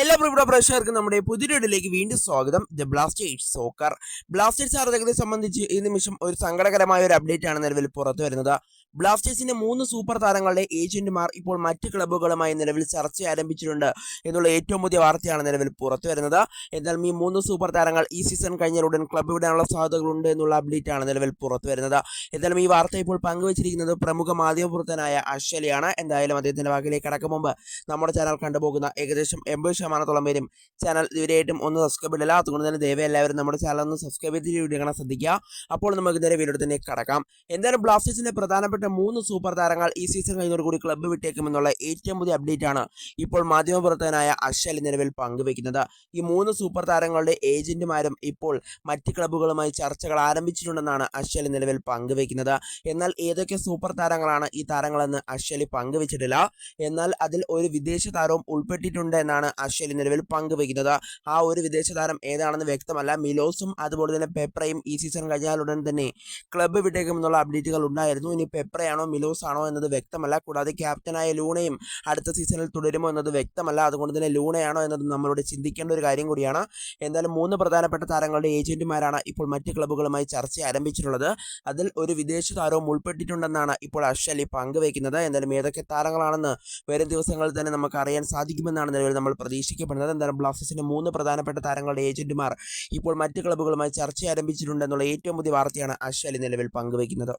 എല്ലാ പ്രിയപ്പെട്ട പ്രേക്ഷകർക്കും നമ്മുടെ പുതിയൊരിടിലേക്ക് വീണ്ടും സ്വാഗതം. The Blasters soccer. ബ്ലാസ്റ്റേഴ്സ് ആരാധകരെ സംബന്ധിച്ച് ഈ നിമിഷം ഒരു സങ്കടകരമായ ഒരു അപ്ഡേറ്റ് ആണ് നിലവിൽ പുറത്തു വരുന്നത്. ബ്ലാസ്റ്റേഴ്സിന്റെ മൂന്ന് സൂപ്പർ താരങ്ങളുടെ ഏജന്റുമാർ ഇപ്പോൾ മറ്റ് ക്ലബ്ബുകളുമായി നിലവിൽ ചർച്ച ആരംഭിച്ചിട്ടുണ്ട് എന്നുള്ള ഏറ്റവും പുതിയ വാർത്തയാണ് നിലവിൽ പുറത്തു വരുന്നത്. എന്നാൽ ഈ മൂന്ന് സൂപ്പർ താരങ്ങൾ ഈ സീസൺ കഴിഞ്ഞ ഉടൻ ക്ലബ്ബ് വിടാനുള്ള സാധ്യതകളുണ്ട് എന്നുള്ള അപ്ഡേറ്റ് ആണ് നിലവിൽ പുറത്തു വരുന്നത്. എന്നാലും ഈ വാർത്ത ഇപ്പോൾ പങ്കുവച്ചിരിക്കുന്നത് പ്രമുഖ മാധ്യമപ്രവർത്തനായ അശ്വലിയാണ്. എന്തായാലും അദ്ദേഹത്തിന്റെ വാക്കിലേക്ക് കടക്കും മുമ്പ് നമ്മുടെ ചാനൽ കണ്ടുപോകുന്ന ഏകദേശം എൺപത് ശതമാനത്തോളം പേരും ചാനൽ ഇതുവരെയായിട്ടും ഒന്ന് സബ്സ്ക്രൈബ് ഇടില്ല അതുകൊണ്ട് തന്നെ ദയവ് എല്ലാവരും നമ്മുടെ ചാനൽ ഒന്ന് സബ്സ്ക്രൈബ് ചെയ്ത് വീഡിയോ കാണാൻ ശ്രദ്ധിക്കുക. അപ്പോൾ നമുക്ക് നേരെ വീഡിയോ തന്നെ കടക്കാം. എന്തായാലും ബ്ലാസ്റ്റേഴ്സിന്റെ പ്രധാനപ്പെട്ട മൂന്ന് സൂപ്പർ താരങ്ങൾ ഈ സീസൺ കഴിഞ്ഞതോടുകൂടി ക്ലബ്ബ് വിട്ടേക്കുമെന്നുള്ള ഏറ്റവും പുതിയ അപ്ഡേറ്റ് ആണ് ഇപ്പോൾ മാധ്യമപ്രവർത്തകനായ അശ്വൽ നിലവിൽ പങ്കുവെക്കുന്നത്. ഈ മൂന്ന് സൂപ്പർ താരങ്ങളുടെ ഏജന്റുമാരും ഇപ്പോൾ മറ്റ് ക്ലബ്ബുകളുമായി ചർച്ചകൾ ആരംഭിച്ചിട്ടുണ്ടെന്നാണ് അശ്വൽ നിലവിൽ പങ്കുവെക്കുന്നത്. എന്നാൽ ഏതൊക്കെ സൂപ്പർ താരങ്ങളാണ് ഈ താരങ്ങളെന്ന് അശ്വലി പങ്കുവച്ചിട്ടില്ല. എന്നാൽ അതിൽ ഒരു വിദേശ താരവും ഉൾപ്പെട്ടിട്ടുണ്ട് എന്നാണ് അശ്വലി നിലവിൽ പങ്കുവയ്ക്കുന്നത്. ആ ഒരു വിദേശ താരം ഏതാണെന്ന് വ്യക്തമല്ല. മിലോസും അതുപോലെ തന്നെ പെപ്രയും ഈ സീസൺ കഴിഞ്ഞാലുടൻ തന്നെ ക്ലബ്ബ് വിട്ടേക്കുമെന്നുള്ള അപ്ഡേറ്റുകൾ ഉണ്ടായിരുന്നു. ഇനി പെപ്രയാണോ മിലോസ് ആണോ എന്നത് വ്യക്തമല്ല. കൂടാതെ ക്യാപ്റ്റനായ ലൂണയും അടുത്ത സീസണിൽ തുടരുമോ എന്നത് വ്യക്തമല്ല. അതുകൊണ്ട് തന്നെ ലൂണയാണോ എന്നത് നമ്മളോട് ചിന്തിക്കേണ്ട ഒരു കാര്യം കൂടിയാണ്. എന്തായാലും മൂന്ന് പ്രധാനപ്പെട്ട താരങ്ങളുടെ ഏജന്റുമാരാണ് ഇപ്പോൾ മറ്റ് ക്ലബ്ബുകളുമായി ചർച്ച ആരംഭിച്ചിട്ടുള്ളത്. അതിൽ ഒരു വിദേശ താരവും ഉൾപ്പെട്ടിട്ടുണ്ടെന്നാണ് ഇപ്പോൾ അശ്വലി പങ്കുവയ്ക്കുന്നത്. എന്തായാലും ഏതൊക്കെ താരങ്ങളാണെന്ന് വരും ദിവസങ്ങളിൽ തന്നെ നമുക്ക് അറിയാൻ സാധിക്കുമെന്നാണ് നിലവിൽ നമ്മൾ പ്രതീക്ഷിക്കപ്പെടുന്നത് എന്തായാലും ബ്ലാസ്റ്റേഴ്സിന്റെ മൂന്ന് പ്രധാനപ്പെട്ട താരങ്ങളുടെ ഏജന്റുമാർ ഇപ്പോൾ മറ്റ് ക്ലബ്ബുകളുമായി ചർച്ച ആരംഭിച്ചിട്ടുണ്ടെന്നുള്ള ഏറ്റവും പുതിയ വാർത്തയാണ് അശ്വലി നിലവിൽ പങ്കുവയ്ക്കുന്നത്.